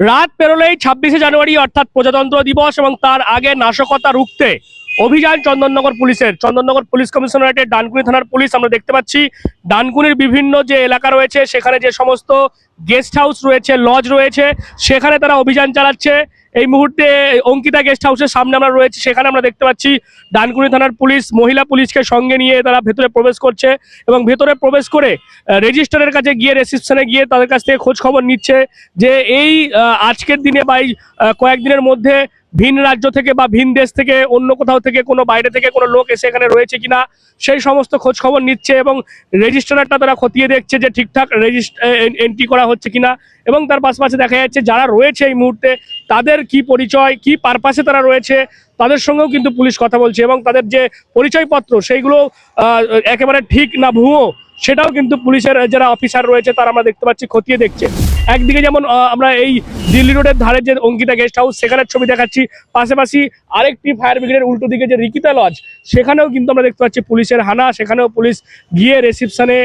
রাত পেরোলেই ছাব্বিশে জানুয়ারি অর্থাৎ প্রজাতন্ত্র দিবস এবং তার আগে নাশকতা রুখতে অভিযান চন্দননগর পুলিশের। চন্দননগর পুলিশ কমিশনারেটের ডানকুনি থানার পুলিশ আমরা দেখতে পাচ্ছি। ডানকুনির বিভিন্ন যে এলাকা রয়েছে, সেখানে যে সমস্ত গেস্ট হাউস রয়েছে লজ রয়েছে, সেখানে তারা অভিযান চালাচ্ছে। এই মুহূর্তে অঙ্কিতা গেস্ট হাউসের সামনে আমরা রয়েছি। সেখানে আমরা দেখতে পাচ্ছি ডানকুনি থানার পুলিশ, মহিলা পুলিশকে সঙ্গে নিয়ে তারা ভেতরে প্রবেশ করছে এবং ভেতরে প্রবেশ করে রেজিস্টারের কাছে গিয়ে রেসিপশনে গিয়ে তাদের কাছ থেকে খোঁজ খবর নিচ্ছে যে এই আজকের দিনে বা এই কয়েকদিনের মধ্যে ভিন রাজ্য থেকে বা ভিন দেশ থেকে, অন্য কোথাও থেকে, কোনো বাইরে থেকে কোনো লোক এসে এখানে রয়েছে কিনা, সেই সমস্ত খোঁজ খবর নিচ্ছে এবং রেজিস্টারটা তারা খতিয়ে দেখছে যে ঠিকঠাক রেজিস্ট এন্ট্রি করা হচ্ছে কিনা এবং তার পাশাপাশি দেখা যাচ্ছে যারা রয়েছে এই মুহূর্তে, তাদের কি পরিচয়, কি পারপাসে তারা রয়েছে, তাদের সঙ্গেও কিন্তু পুলিশ কথা বলছে এবং তাদের যে পরিচয়পত্র, সেইগুলো একেবারে ঠিক না ভুয়ো, সেটাও কিন্তু পুলিশের যারা অফিসার রয়েছে, তারা আমরা দেখতে পাচ্ছি খতিয়ে দেখছে। একদিকে যেমন আমরা এই দিল্লি রোডের ধারে যে অঙ্কিতা গেস্ট হাউস সেখানের ছবি দেখাচ্ছি। পাশাপাশি আরেকটি ফায়ার ব্রিগেডের উল্টো দিকে যে রিকিতা লজ সেখানেও কিন্তু আমরা দেখতে পাচ্ছি পুলিশের হানা। সেখানেও পুলিশ গিয়ে রিসিপশনে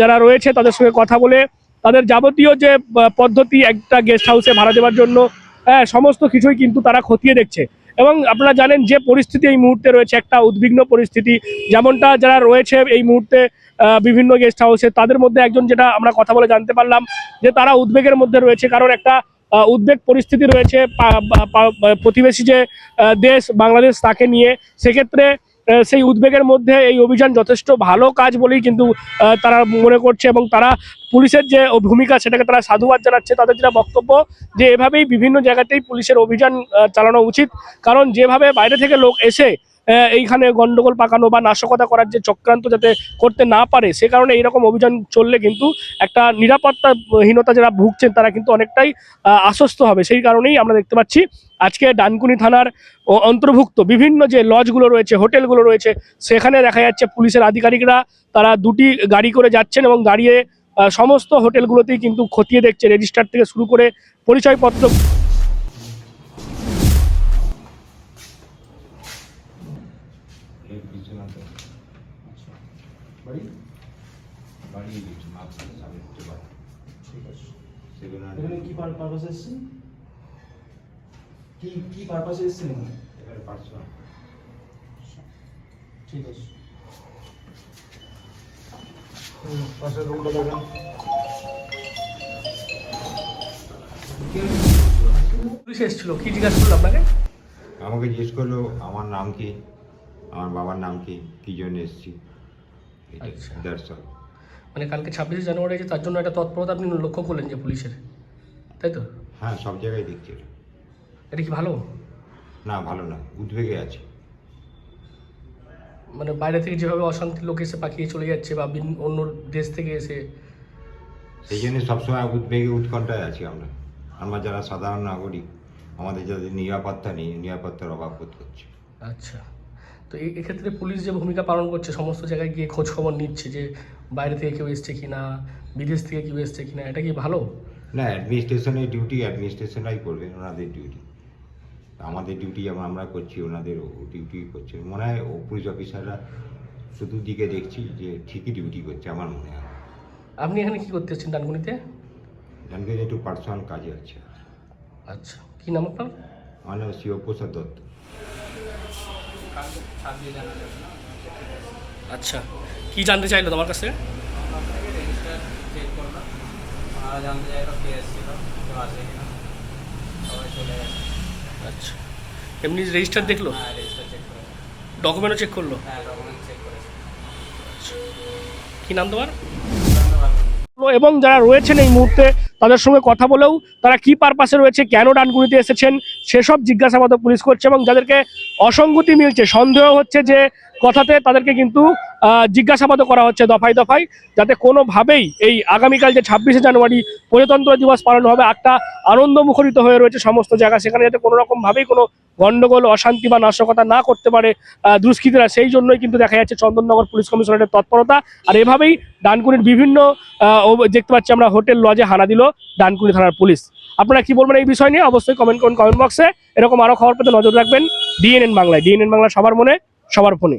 যারা রয়েছে তাদের সঙ্গে কথা বলে, তাদের যাবতীয় যে পদ্ধতি একটা গেস্ট হাউসে ভাড়া দেওয়ার জন্য হ্যাঁ সমস্ত কিছুই কিন্তু তারা খতিয়ে দেখছে। এবং আপনারা জানেন যে পরিস্থিতি এই মুহূর্তে রয়েছে, একটা উদ্বিগ্ন পরিস্থিতি। যেমনটা যারা রয়েছে এই মুহূর্তে বিভিন্ন গেস্ট হাউসে তাদের মধ্যে একজন যেটা আমরা কথা বলে জানতে পারলাম, যে তারা উদ্বেগের মধ্যে রয়েছে। কারণ একটা উদ্বেগ পরিস্থিতি রয়েছে প্রতিবেশী যে দেশ, বাংলাদেশ, তাকে নিয়ে। সেক্ষেত্রে সেই উদ্বেগের মধ্যে এই অভিযান যথেষ্ট ভালো কাজ বলেই কিন্তু তারা মনে করছে এবং তারা পুলিশের যে ভূমিকা সেটাকে তারা সাধুবাদ জানাচ্ছে। তাদের যেটা বক্তব্য যে এভাবেই বিভিন্ন জায়গাতেই পুলিশের অভিযান চালানো উচিত। কারণ যেভাবে বাইরে থেকে লোক এসে এইখানে গন্ডগোল পাকানো বা নাশকতা করার যে চক্রান্ত যাতে করতে না পারে, সে কারণে এইরকম অভিযান চললে কিন্তু একটা নিরাপত্তাহীনতা যারা ভুগছেন তারা কিন্তু অনেকটাই আশ্বস্ত হবে। সেই কারণেই আমরা দেখতে পাচ্ছি আজকে ডানকুনি থানার অন্তর্ভুক্ত বিভিন্ন যে লজগুলো রয়েছে, হোটেলগুলো রয়েছে, সেখানে দেখা যাচ্ছে পুলিশের আধিকারিকরা তারা দুটি গাড়ি করে যাচ্ছেন এবং দাঁড়িয়ে সমস্ত হোটেলগুলোতেই কিন্তু খতিয়ে দেখছে। রেজিস্টার থেকে শুরু করে পরিচয়পত্র বাড়ি বিশ্বনাথ সাবিত্রী বাড়ি ঠিক আছে। সেগুলো এখানে কি পারপাসে এসেছেন কি কি পারপাসে এসেছেন এখানে? এবারে পার্সোনাল ঠিক আছে। পাশের রুমটা দেখান। পুলিশ এসেছিল কি জিজ্ঞাসা করল আপনাকে? আমাকে জিজ্ঞেস করল আমার নাম কি? আমার বাবার নাম কি? কি জন্য এসেছি। দ্যাটস অল মানে কালকে ছাব্বিশে জানুয়ারি আছে তার জন্য একটা তৎপরতা আপনি লক্ষ্য করলেন যে পুলিশের তাই তো? হ্যাঁ সব জায়গায় দেখছি এটা। এটা কি ভালো? না ভালো না উদ্বেগে আছে। মানে বাইরে থেকে যেভাবে অশান্তি লোক এসে পাঠিয়ে চলে যাচ্ছে বা অন্য দেশ থেকে এসে। সেই জন্য সবসময় উদ্বেগে উৎকণ্ঠায় আছি আমরা। আমরা যারা সাধারণ নাগরিক আমাদের যাদের নিরাপত্তা নেই নিরাপত্তার অভাব বোধ করছে। আচ্ছা। তো এই এক্ষেত্রে পুলিশ যে ভূমিকা পালন করছে সমস্ত জায়গায় গিয়ে খোঁজ খবর নিচ্ছে যে বাইরে থেকে কেউ এসছে কিনা বিদেশ থেকে কেউ এসছে কিনা এটা কি ভালো? না অ্যাডমিনিস্ট্রেশনের ডিউটি অ্যাডমিনিস্ট্রেশনরাই করবে ওনাদের ডিউটি আমাদের ডিউটি যেমন আমরা করছি ওনাদের ডিউটি করছে। মনে হয় ও পুলিশ অফিসাররা শুধু দিকে দেখছি যে ঠিকই ডিউটি করছে আমার মনে হয়। আপনি এখানে কি করতে এসেছেন ডানকুনিতে? জানকে একটু পার্সোনাল কাজে আছে। আচ্ছা কি নাম আপনার? আমার নাম শিবপ্রসাদ দত্ত। আচ্ছা। কি জানতে চাইলো তোমার কাছে? আচ্ছা। এমনি রেজিস্টার দেখল? ডকুমেন্টও চেক করল? ডকুমেন্ট কি নাম তোমার? এবং যারা রয়েছেন এই মুহূর্তে তাদের সঙ্গে কথা বলেও তারা কি পারপাসে রয়েছে, কেন ডানকুনিতে এসেছেন, সেসব জিজ্ঞাসাবাদ পুলিশ করছে এবং যাদেরকে অসঙ্গতি মিলছে, সন্দেহ হচ্ছে যে কথাতে তাদেরকে কিন্তু আহ, জিজ্ঞাসাবাদও করা হচ্ছে দফায় দফায় যাতে কোনোভাবেই এই আগামীকাল যে ছাব্বিশে জানুয়ারি প্রজাতন্ত্র দিবস পালন হবে একটা আনন্দ মুখরিত হয়ে রয়েছে সমস্ত জায়গা সেখানে যাতে কোনো রকমভাবেই কোনো গন্ডগোল অশান্তি বা নাশকতা না করতে পারে দুষ্কৃতীরা। সেই জন্যই কিন্তু দেখা যাচ্ছে চন্দননগর পুলিশ কমিশনারের তৎপরতা। আর এভাবেই ডানকুনির বিভিন্ন দেখতে পাচ্ছি আমরা হোটেল লজে হানা দিল ডানকুনি থানার পুলিশ। আপনারা কি বলবেন এই বিষয় নিয়ে? অবশ্যই কমেন্ট করুন কমেন্ট বক্সে এরকম আরও খবর পেতে নজর রাখবেন। ডিএনএন বাংলায়। ডিএনএন বাংলা সবার মনে সবার ফোনে।